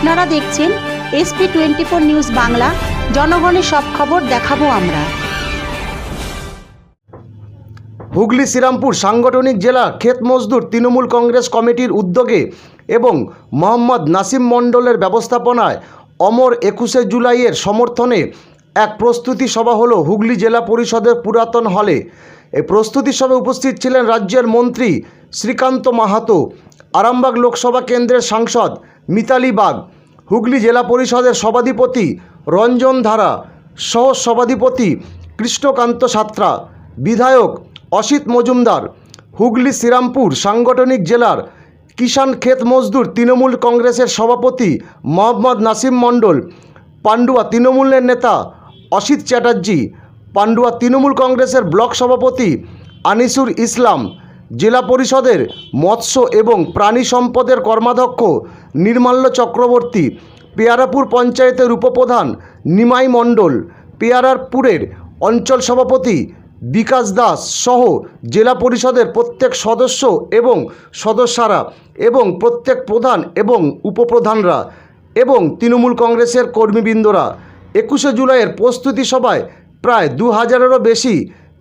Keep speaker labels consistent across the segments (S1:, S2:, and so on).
S1: আপনারা দেখছেন SP twenty four news Bangla. জনগণের সব খবর দেখাবো আমরা।
S2: হুগলি, শ্রীরামপুর সাংগঠনিক জেলা ক্ষেত মজদুর তৃণমূল কংগ্রেস কমিটির উদ্যোগে এবং মোহাম্মদ নাসিম মণ্ডলের ব্যবস্থাপনায় অমর একুশে জুলাইয়ের সমর্থনে এক প্রস্তুতি সভা হলো হুগলি জেলা পরিষদের পুরাতন হলে। এই প্রস্তুতি সভায় উপস্থিত ছিলেন রাজ্যের মন্ত্রী শ্রীকান্ত মাহাতো, আরামবাগ লোকসভা কেন্দ্রের সাংসদ মিতালি বাগ, হুগলি জেলা পরিষদের সভাধিপতি রঞ্জন ধারা সহ সভাধিপতি কৃষ্ণকান্ত সাত্রা, বিধায়ক অসিত মজুমদার, হুগলি শ্রীরামপুর সাংগঠনিক জেলার কিষাণ ক্ষেত মজদুর তৃণমূল কংগ্রেসের সভাপতি মোহাম্মদ নাসিম মণ্ডল পান্ডুয়া তৃণমূলের নেতা অসিত চ্যাটার্জি পান্ডুয়া তৃণমূল কংগ্রেসের ব্লক সভাপতি আনিসুর ইসলাম জেলা পরিষদের মৎস্য এবং প্রাণী সম্পদের কর্মাধ্যক্ষ নির্মাল্য চক্রবর্তী পেয়ারাপুর পঞ্চায়েতের উপপ্রধান নিমাই মণ্ডল, পেয়ারারপুরের অঞ্চল সভাপতি বিকাশ দাস সহ জেলা পরিষদের প্রত্যেক সদস্য এবং সদস্যরা এবং প্রত্যেক প্রধান এবং উপপ্রধানরা এবং তৃণমূল কংগ্রেসের কর্মীবৃন্দরা একুশে জুলাইয়ের প্রস্তুতি সভায় প্রায় দু হাজারেরও বেশি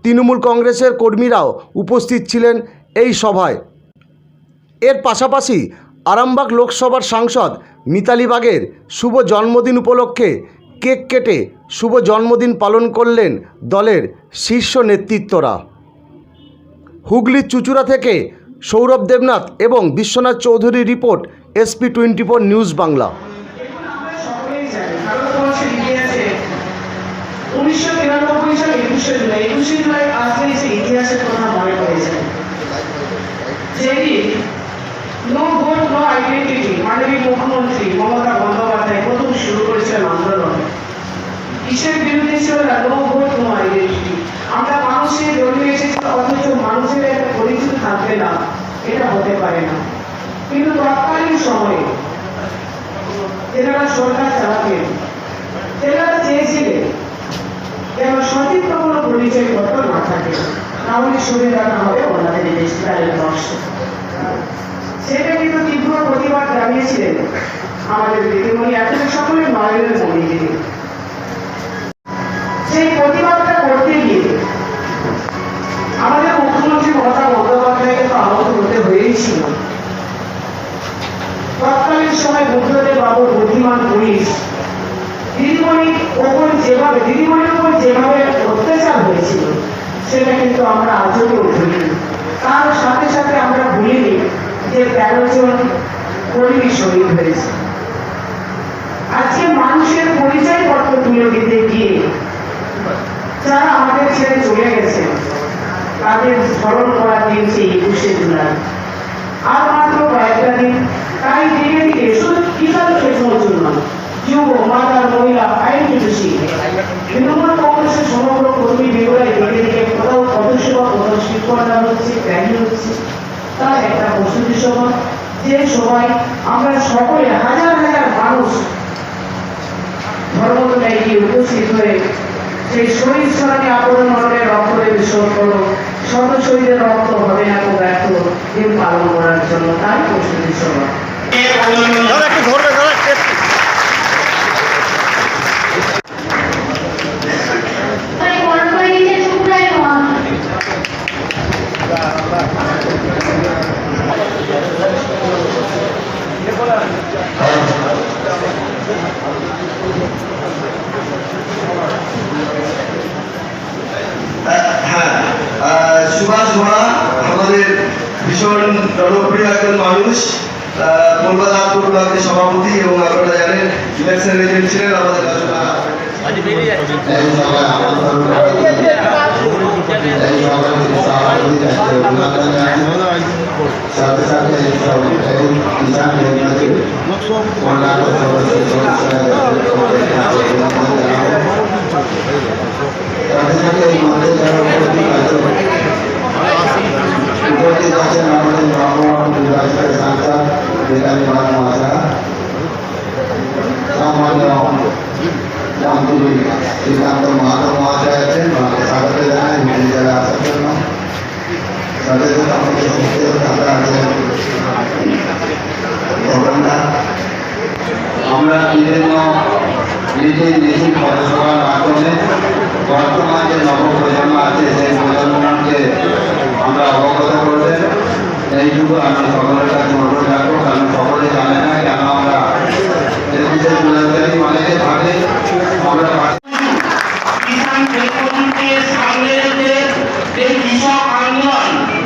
S2: তৃণমূল কংগ্রেসের কর্মীরাও উপস্থিত ছিলেন এই সভায়। এর পাশাপাশি আরামবাগ লোকসভার সাংসদ মিতালি বাগের শুভ জন্মদিন উপলক্ষে কেক কেটে শুভ জন্মদিন পালন করলেন দলের শীর্ষ নেতৃত্বরা। হুগলির চুচুড়া থেকে সৌরভ দেবনাথ এবং Biswanath Chowdhury report SP twenty four news Bangla
S3: সকলেই জানে ভারতবর্ষের ইতিহাসে উনিশশো তিরানব্বই সাল একুশে জুলাই একুশে জুলাই আসলে সে ইতিহাসের কথা মনে পড়ে যায় যেদিন নো ভোট, নো আইডেন্টিটি, মাননীয় মুখ্যমন্ত্রী মমতা বন্দ্যোপাধ্যায় প্রথম শুরু করেছিলেন আন্দোলন। কিসের বিরুদ্ধে ছিল না ভোট, নো আইডেন্টিটি। আমরা মানুষের জড়িয়ে এসেছি, অথচ মানুষের একটা পরিচিত থাকবে না, এটা হতে পারে না। কিন্তু তৎকালীন সময়ে তেনারা সরকার চালাতেন তেনারা চেয়েছিলেন যেন সতীর্থ কোনো পরিচয়পত্র না থাকে, তাহলে সুবিধাটা হবে ওনাদের দেশকালের নষ্ট। সেটা কিন্তু তীব্র প্রতিবাদ জানিয়েছিলেন আমাদের দিদিমণি এত সকলের মায়ের মনে সেই প্রতিবাদটা করতে গিয়ে আমাদের মুখ্যমন্ত্রী মমতা বন্দ্যোপাধ্যায়কে তো আহত হতে হয়েছিল তৎকালীন সময় বুদ্ধদেব বাবুর বুদ্ধিমান পুলিশ দিদিমণির ওপর যেভাবে দিদিমণির ওপর যেভাবে অত্যাচার হয়েছিল সেটা কিন্তু আমরা আজও কেউ ভুলিনি তার সাথে সাথে আমরা ভুলিনি যে তেরো জন কর্মী শহীদ হয়েছে আজকে মানুষের পরিচয়পত্র তুলে দিতে গিয়ে যারা আমাদের ছেড়ে চলে গেছে তাদের স্মরণ করা দিন সেই একুশে জুলাই আর মাত্র কয়েকটা দিন। তাই ধীরে ধীরে শুধু কিষাণ ক্ষেত্রের জন্য যুব মাতার মহিলা, আইন বিদুষী তৃণমূল কংগ্রেসের সমগ্র কর্মী বিবরায় ধীরে ধীরে কোথাও পদসেবা কোথাও শিল্পনা হচ্ছে, র্যালি হচ্ছে। তার একটা প্রস্তুতি সভা যে সবাই আমরা সকলে হাজার হাজার মানুষ ধর্মতলায় গিয়ে উপস্থিত হয়ে সেই শহীদ স্থানে আপন মরণের রক্ত দেবে? করো শত শহীদের রক্ত হবে এত ব্যর্থ দিন পালন করার জন্য তাই প্রস্তুতি সভা।
S4: একজন মানুষ ব্লকের সভাপতি এবং আপনারা জানেন ইলেকশন এজেন্ট ছিলেন আমাদের
S5: মন্দির যারা উপস্থিত আছেন আমাদের ভগবান বিভাগের সাংসদ বেকারি মহাশয়া সামান্য মন্ত্রী শ্রীকান্ত মহাশয় আছেন স্বাগত জানাই তাদের জন্য আমরা করবেন না আমরা বিভিন্ন নিজের
S6: নিজের পড়াশোনার মাধ্যমে বর্তমান যে নবপ্রজন্ম আছে, সেই প্রজন্মকে আমরা অবগত করবেন এইটুকু আমি সকলের কাছে অনুরোধ রাখব। কারণ সকলে জানে না কেন আমরা অনেকে থাকে। আমরা কৃষক আন্দোলন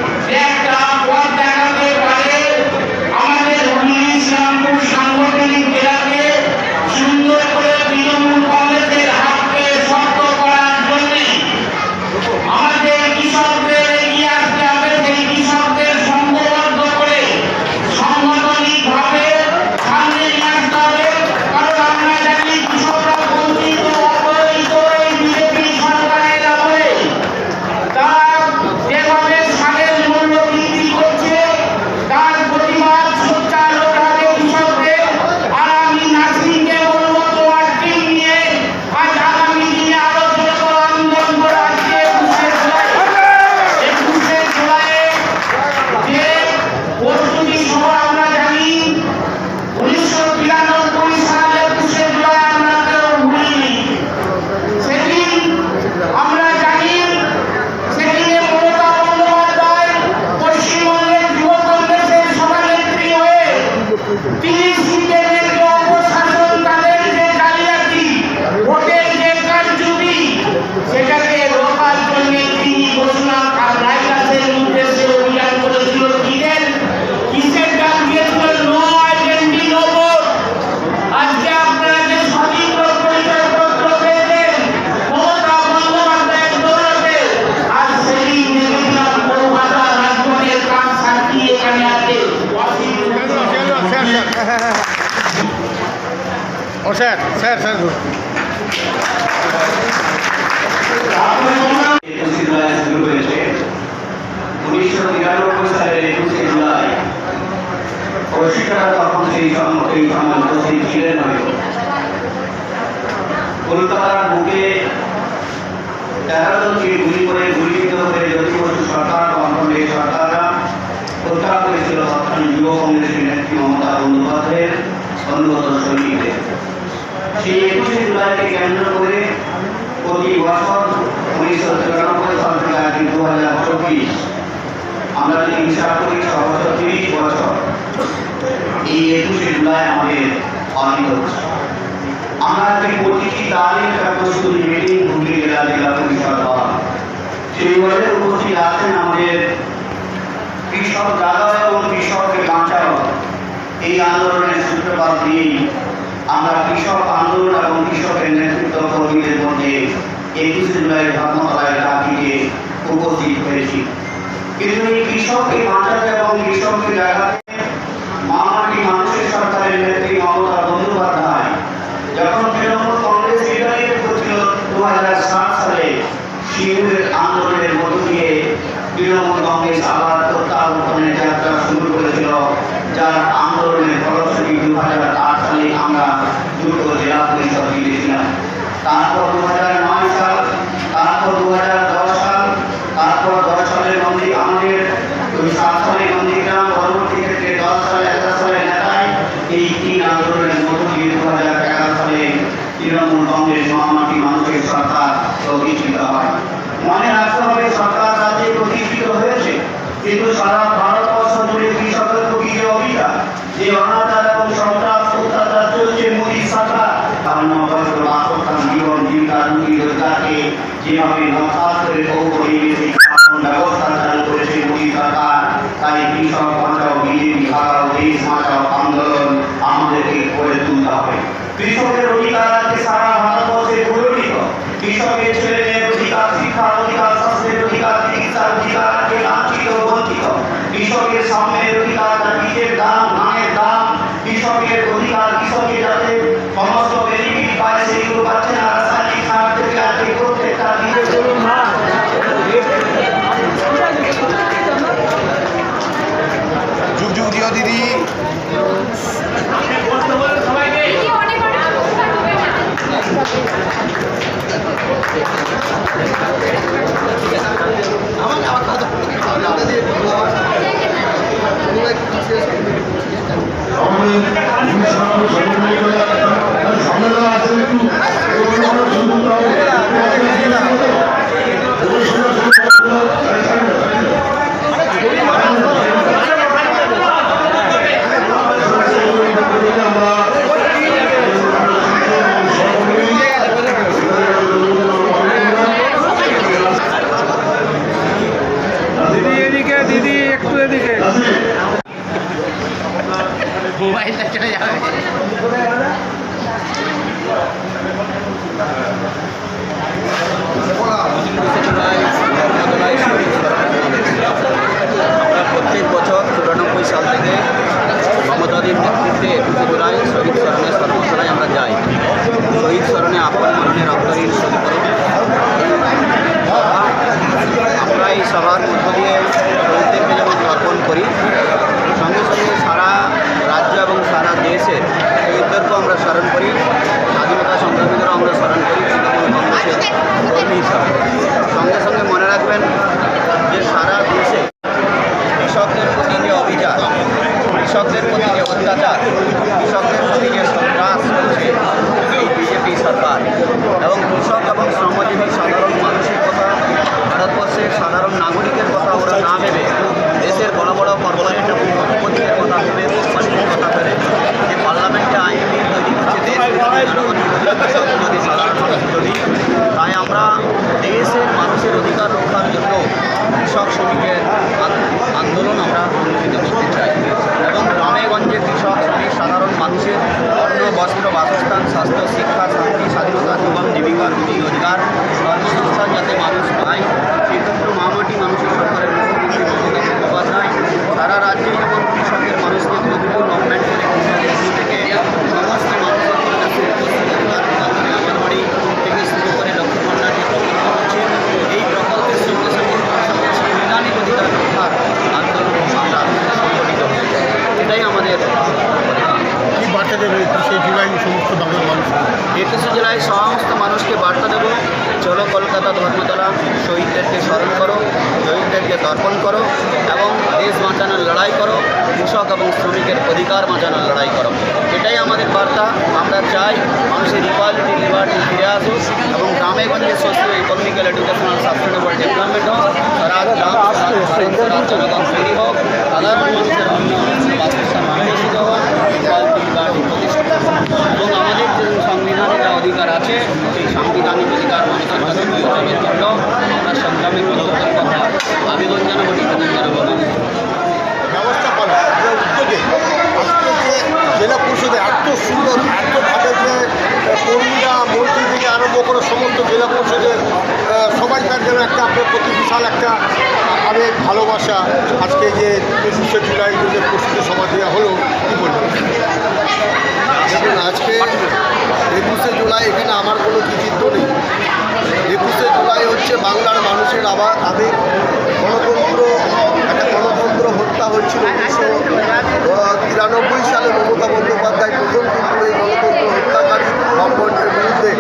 S7: ও স্যার স্যার স্যার
S8: উনিশশো নিরানব্বই সালের একুশে জুলাই রশিদারা তখন সেই এই সময় উপস্থিত ছিলেন হয়তো কলকাতার বুকে তেরো জনকে গুলি করে গুলিবিদ্ধ হয়ে জ্যোতি বসু সরকার কর্মকাণ্ডে সরকাররা হত্যা করেছিল যুব কংগ্রেসের নেত্রী মমতা বন্দ্যোপাধ্যায়ের অনুগত সৈনিকদের সেই একুশে জুলাইকে কেন্দ্র করে প্রতি বছর উনিশশো চুরানব্বই সাল থেকে আজ দু হাজার চব্বিশ, আমরা যদি হিসাব করি সর্বোচ্চ তিরিশ বছর, এই একুশে জুলাই আমাদের পালিত হচ্ছে। আমরা যে প্রতিটি তারিখ প্রস্তুতি মিটিং হুগলি জেলা জেলা পরিষদ হওয়া সেইভাবে উপস্থিত আছেন আমাদের কৃষক দাদা এবং কৃষককে বাঁচাও এই আন্দোলনের সূত্রপাত দিয়েই আমরা কৃষক আন্দোলন এবং কৃষকের নেতৃত্ব কর্মীদের মধ্যে একুশে জুলাই ধর্মতলায় রাখিতে উপস্থিত হয়েছি। কিন্তু এই কৃষককে বাঁচাতে এবং কৃষককে জাগাতে মামাটি মানুষের সরকারের নেত্রী মমতা বন্দ্যোপাধ্যায় যখন তৃণমূল কংগ্রেস লিডারশিপ করছিল দু হাজার সাত সালে শিবিরের আন্দোলনের মধ্য দিয়ে তৃণমূল কংগ্রেস আবার প্রত্যাবর্তনের যাত্রা শুরু করেছিল, যার তারপর দু হাজার নয় সাল তারপর দু হাজার দশ সাল তারপর দশ সালের মন্দির আমাদের ওই সাত সালে নন্দীগ্রাম পরবর্তী ক্ষেত্রে দশ সালে এগারো সালে নেতায় এই তিন আন্দোলনের মধ্য দিয়ে দু হাজার এগারো সালে তৃণমূল কংগ্রেস মহামাটি মানুষের সরকার প্রতিষ্ঠিত হয় মনে রাখতে হবে সরকার রাজ্যে প্রতিষ্ঠিত হয়েছে কিন্তু সারা ভারতবর্ষ জুড়ে কৃষকের প্রতি যে অভিযান যে অনাচার এবং সন্ত্রাস অত্যাচার চলছে মোদী সরকার কারণ অবস্থ বাসস্থান জীবন জীবিকা রুটি রোজগারকে বহু পরিবেশে ব্যবস্থা চালু করেছে কৃষকের অধিকার অধিকার শিক্ষার দাম ধানের দাম কৃষকের তর্পণ করো এবং দেশ বাঁচানোর লড়াই করো, কৃষক এবং শ্রমিকের অধিকার বাঁচানোর লড়াই করো। এটাই আমাদের বার্তা। আমরা চাই মানুষের ইকুয়ালিটি লিবার্টি ফিরে আসুক এবং গ্রামে গঞ্জে socio economical educational sustainable development হোক। হোক। সাধারণ মানুষের এবং আমাদের যে সংবিধানে অধিকার আছে, সেই সাংবিধানিক অধিকার মানুষের কাছে জন্য আমরা সংগ্রামী কর্তব্যের কথা আবেদন জানাব নিবেদন জানাব
S7: ব্যবস্থাপনা যে উদ্যোগে আজকে যে জেলা পরিষদে এত সুন্দর এতভাবে যে আহ, কর্মীরা মন্ত্রী থেকে আরম্ভ করে সমস্ত জেলা পরিষদের আহ, সবাইকার যেন একটা আপনার প্রতি বিশাল একটা আবেগ ভালোবাসা আজকে যে একুশে জুলাই যে প্রস্তুতি সভা দেওয়া হলো, কী বলবেন?
S4: আজকে একুশে জুলাই এখানে আমার কোনো কৃতিত্ব নেই। একুশে জুলাই হচ্ছে বাংলার মানুষের আবার আবেগ গণতন্ত্র, একটা গণতন্ত্র হত্যা হচ্ছিল উনিশশো তিরানব্বই সালে মমতা বন্দ্যোপাধ্যায় প্রথম কিন্তু এই গণতন্ত্র হত্যাকারী বামফ্রন্টের বিরুদ্ধে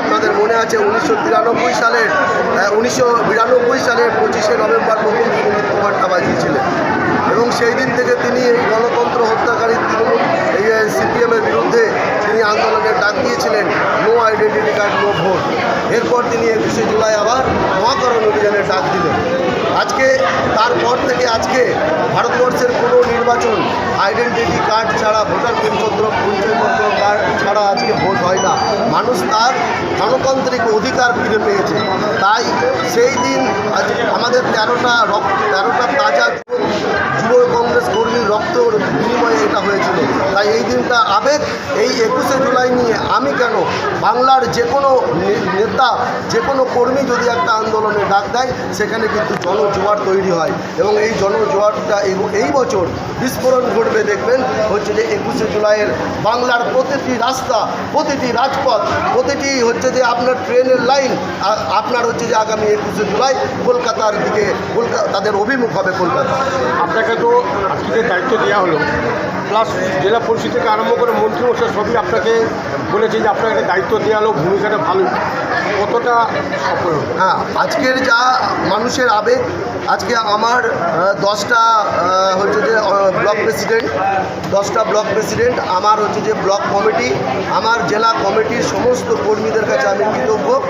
S4: আপনাদের মনে আছে উনিশশো তিরানব্বই সালের উনিশশো বিরানব্বই সালের পঁচিশে নভেম্বর প্রথম তিনি মৃত্যুঘটনা বাজিয়েছিলেন এবং সেই দিন থেকে তিনি এই গণতন্ত্র হত্যাকারী তৃণমূল, এই সিপিএমের বিরুদ্ধে তিনি আন্দোলনের ডাক দিয়েছিলেন, no identity card, no vote. এরপর তিনি একুশে জুলাই আবার মহাকরণ অভিযানের ডাক দিলেন। আজকে, তারপর থেকে আজকে ভারতবর্ষের কোনো নির্বাচন আইডেন্টিটি কার্ড ছাড়া ভোটার পরিচয়পত্র পরিচয়পত্র কার্ড ছাড়া আজকে ভোট হয় না। মানুষ তার গণতান্ত্রিক অধিকার ফিরে পেয়েছে। তাই সেই দিন আমাদের তেরোটা রক্ত, তেরোটা তাজা যুব কংগ্রেস কর্মীর রক্ত বিনিময়ে এটা হয়েছিল তাই এই দিনটা আবেগ, এই একুশে জুলাই নিয়ে আমি কেন বাংলার যে কোনো নেতা যে কোনো কর্মী যদি একটা আন্দোলনে ডাক দেয়, সেখানে কিন্তু জনজোয়ার তৈরি হয়। এবং এই জনজোয়ারটা এই বছর বিস্ফোরণ ঘটবে দেখবেন, হচ্ছে যে একুশে জুলাইয়ের বাংলার প্রতিটি রাস্তা, প্রতিটি রাজপথ, প্রতিটি হচ্ছে যে আপনার ট্রেনের লাইন আপনার হচ্ছে যে আগামী একুশে জুলাই কলকাতার দিকে কলকাতা তাদের অভিমুখ হবে কলকাতা।
S7: আপনাকে তো আজকে দায়িত্ব দেওয়া হলো প্লাস জেলা পরিষদ থেকে আরম্ভ করে মন্ত্রী মন্ত্রীমশাই সবই আপনাকে বলেছে যে আপনাকে একটা দায়িত্ব দেওয়া হলো ভূমিকাটা ভালো কতটা সফল
S4: হ্যাঁ আজকের যা মানুষের আবেগ আজকে আমার দশটা হচ্ছে যে ব্লক প্রেসিডেন্ট, দশটা ব্লক প্রেসিডেন্ট, আমার হচ্ছে যে ব্লক কমিটি, আমার জেলা কমিটির সমস্ত কর্মীদের কাছে আমি কৃতজ্ঞ।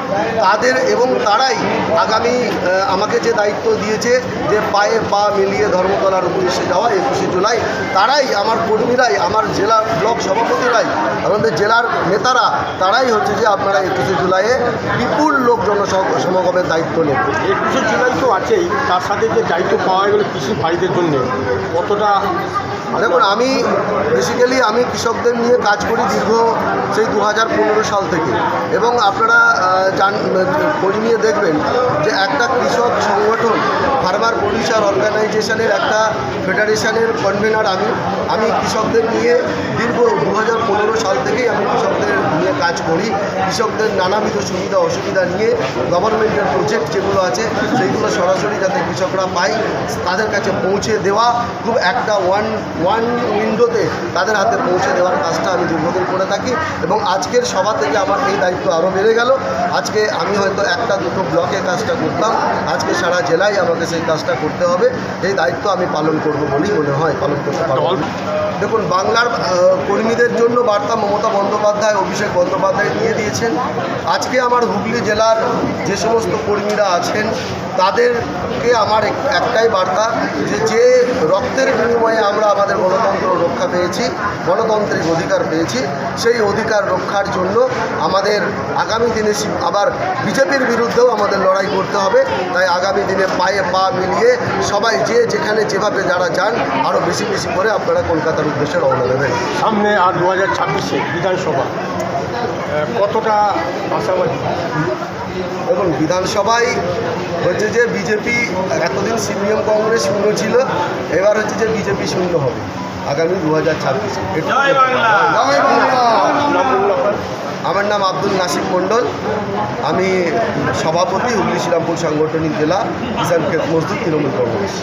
S4: তাদের এবং তারাই আগামী আমাকে যে দায়িত্ব দিয়েছে যে পায়ে পা মিলিয়ে ধর্মতলার উদ্দেশ্যে যাওয়া একুশে জুলাই, তারাই আমার কর্মীরাই, আমার জেলার ব্লক সভাপতিরাই, আমাদের জেলার নেতারা, তারাই হচ্ছে যে আপনারা একুশে জুলাইয়ে বিপুল লোক জনসম- সমাগমের দায়িত্ব নেবেন।
S7: একুশে জুলাই তো আছেই, তার সাথে যে দায়িত্ব পাওয়া গেল কৃষি ভাইদের জন্য, কতটা
S4: দেখুন, আমি বেসিক্যালি আমি কৃষকদের নিয়ে কাজ করি দীর্ঘ সেই দু হাজার পনেরো সাল থেকে। এবং আপনারা জান, খোঁজ নিয়ে দেখবেন যে একটা কৃষক সংগঠন ফার্মার প্রডিউসার অর্গানাইজেশনের একটা ফেডারেশনের কনভেনার আমি। আমি কৃষকদের নিয়ে দীর্ঘ দু হাজার পনেরো সাল থেকেই আমি কৃষকদের নিয়ে কাজ করি। কৃষকদের নানাবিধ সুবিধা, অসুবিধা নিয়ে গভর্নমেন্টের প্রজেক্ট যেগুলো আছে, সেইগুলো সরাসরি যাতে কৃষকরা পায়, তাদের কাছে পৌঁছে দেওয়া, খুব একটা ওয়ান ওয়ান উইন্ডোতে তাদের হাতে পৌঁছে দেওয়ার কাজটা আমি দীর্ঘদিন করে থাকি এবং আজকের সভা থেকে আমার এই দায়িত্ব আরও বেড়ে গেল। আজকে আমি হয়তো একটা, দুটো ব্লকে কাজটা করতাম, আজকে সারা জেলায় আমাকে সেই কাজটা করতে হবে। এই দায়িত্ব আমি পালন করব বলেই মনে হয়, পালন করতে পারব। দেখুন, বাংলার কর্মীদের জন্য বার্তা মমতা বন্দ্যোপাধ্যায়, অভিষেক বন্দ্যোপাধ্যায় দিয়ে দিয়েছেন। আজকে আমার হুগলি জেলার যে সমস্ত কর্মীরা আছেন, তাদেরকে আমার এক- একটাই বার্তা যে যে রক্তের বিনিময়ে আমরা আমাদের গণতন্ত্র রক্ষা পেয়েছি, গণতান্ত্রিক অধিকার পেয়েছি, সেই অধিকার রক্ষার জন্য আমাদের আগামী দিনে আবার বিজেপির বিরুদ্ধেও আমাদের লড়াই করতে হবে। তাই আগামী দিনে পায়ে পা মিলিয়ে সবাই যে, যেখানে, যেভাবে যারা যান আরও বেশি বেশি করে আপনারা কলকাতার উদ্দেশ্যে রওনা দেবেন।
S7: সামনে আর দু হাজার ছাব্বিশে বিধানসভা। কতটা আশাবাদী?
S4: দেখুন বিধানসভায় হচ্ছে যে বিজেপি এতদিন সিপিএম কংগ্রেস শূন্য ছিল এবার হচ্ছে যে বিজেপি শূন্য হবে আগামী দু হাজার ছাব্বিশে আমার নাম আব্দুল নাসিম মণ্ডল। আমি সভাপতি হুগলি শ্রীরামপুর সাংগঠনিক জেলা কিষাণ ক্ষেত মজদুর তৃণমূল কংগ্রেস।